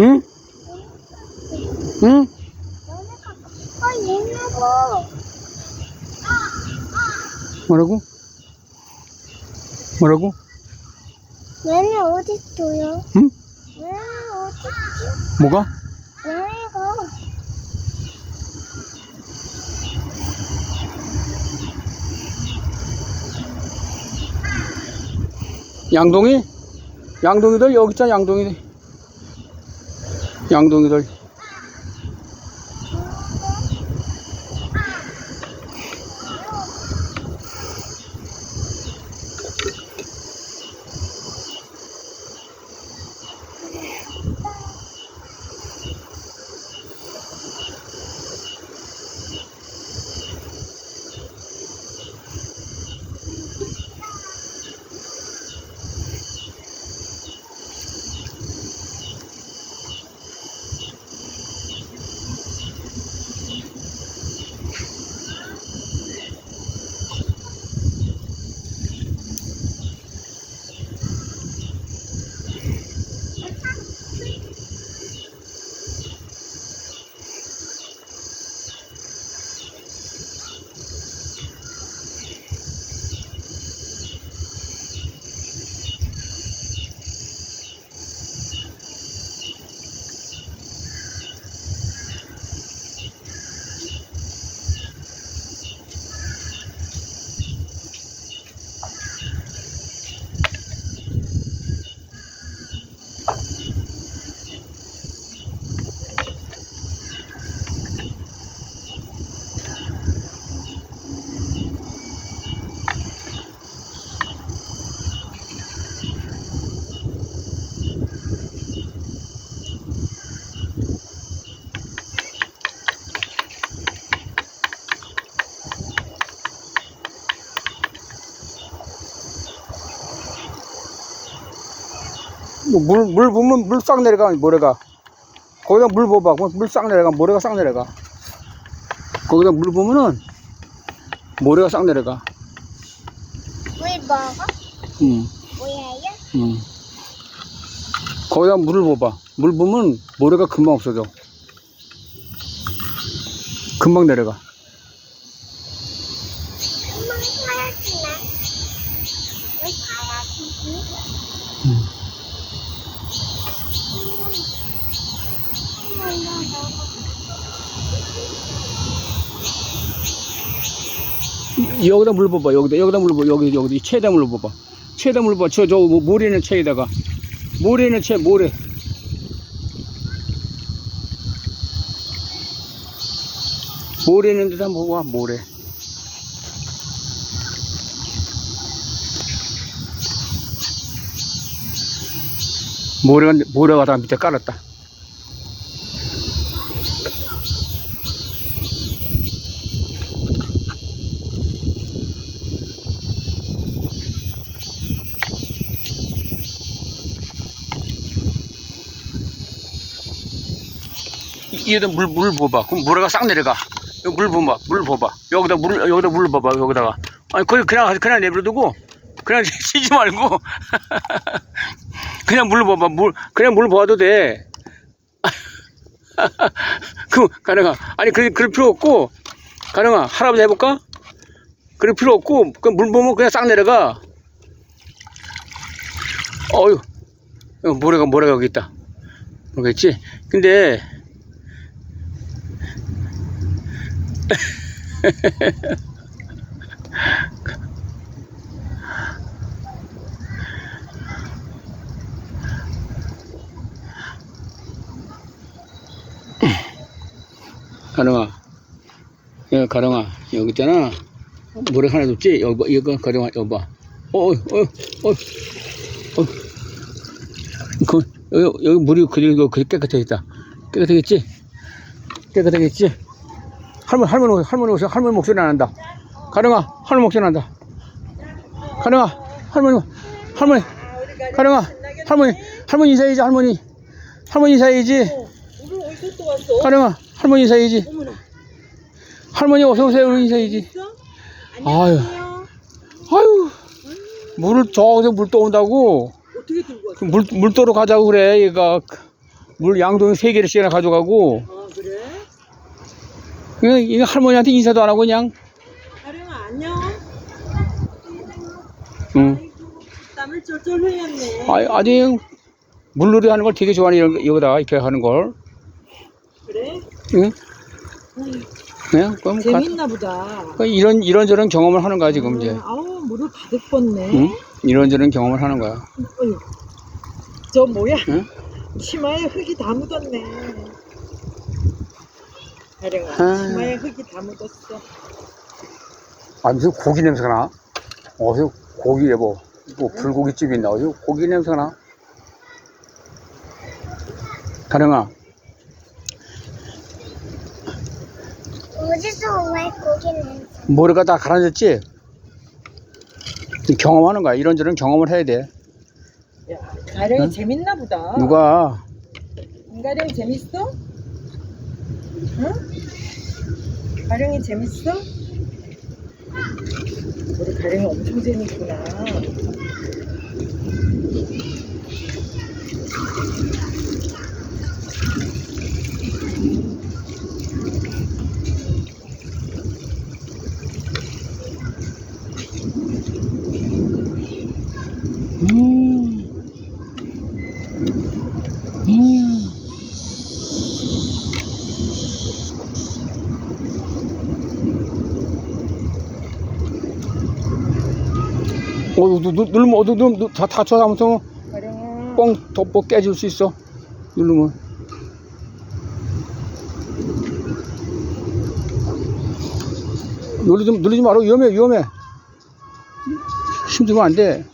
응? 응? 뭐라고? 뭐라고? 얘네 어디 있어요? 응? 얘네 어디 있지? 뭐가? 얘네가 양동이? 양동이들 여기 있잖아 양동이들 양동이들 뭐 물, 물 부으면 물 싹 내려가 모래가. 거기다 물 부어봐. 물 싹 내려가 모래가 싹 내려가. 거기다 물 부으면은 모래가 싹 내려가. 물 먹어? 응, 뭐예요? 응. 거기다 물을 부어봐. 물 부으면 모래가 금방 없어져. 금방 내려가 금방 사라지네 왜 사라지지? 여기다 물 부어봐 여기다 여기다 물 부어 여기 여기 이 채에다 물 부어봐. 채에다 물 부어 저저 모래 있는 채에다가. 모래 있는 채 모래. 모래 있는 데다 뭐와 모래. 모래가 모래가 다 밑에 깔았다 얘도 물, 물 부어봐. 그럼 모래가 싹 내려가. 여기 물 부어봐. 물 부어봐. 여기다 물, 여기다 물 부어봐. 여기다가. 아니, 거기 그냥, 그냥 내버려두고, 그냥 쉬지 말고, 그냥 물 부어봐. 물, 그냥 물 부어도 돼. 그, 가능아. 아니, 그, 그럴 필요 없고, 가능아. 할아버지 해볼까? 그럴 필요 없고, 그 물 부으면 그냥 싹 내려가. 어휴. 어, 모래가, 모래가 여기 있다. 모르겠지? 근데, 가령아, 야, 가령아, 여기 있잖아. 모래 하나 뒀지? 여기, 봐, 이거, 가령아, 여기 봐. 어, 어, 어, 어, 어. 그, 여기, 여기 물이 그리고 그 깨끗해 있다. 깨끗하겠지? 깨끗하겠지? 할머니, 할머니, 할머니 오세요. 할머니 목소리 안 난다. 가령아, 할머니 목소리 난다. 가령아, 할머니, 할머니, 가령아, 할머니, 할머니 인사해야지, 할머니. 할머니 인사해야지. 가령아, 할머니 인사해야지. 할머니 어서오세요, 인사해야지. 있어? 아유. 아유, 물을 저기서 물 떠온다고. 물, 물도로 가자고 그래, 얘가. 물 양동이 세 개씩이나 가져가고 그냥 이 할머니한테 인사도 안 하고 그냥 하령아 안녕. 응. 땀을 쫄쫄 흘렸네. 아, 아주 물놀이 하는 걸 되게 좋아하는 여기다 이렇게 하는 걸 그래? 응? 아유, 그냥 그럼 가, 재밌나 보다. 그 이런 이런저런 경험을 하는 거야 지금 이제 어, 아우 물을 가득 뻗네. 응? 이런저런 경험을 하는 거야 어휴, 저 뭐야? 응? 치마에 흙이 다 묻었네. 아. 치마에 흙이 다 묻었어. 아 무슨 고기 냄새가 나 어디서 고기 여보 뭐 불고기집이 있나 어디서 고기 냄새가 나 가령아 어디서 왜 고기는 머리가 다 가라앉았지 경험하는 거야 이런저런 경험을 해야 돼 야, 가령이 응? 재밌나 보다. 누가 가령이 재밌어? 응? 가령이 재밌어? 우리 가령이 엄청 재밌구나. 어, 누, 누, 누르면, 어, 누, 누, 누, 다 다쳐서 아무튼. 뻥 덮어 깨질 수 있어. 누르면. 누르지, 누르지 마라. 위험해, 위험해. 힘주면 안 돼.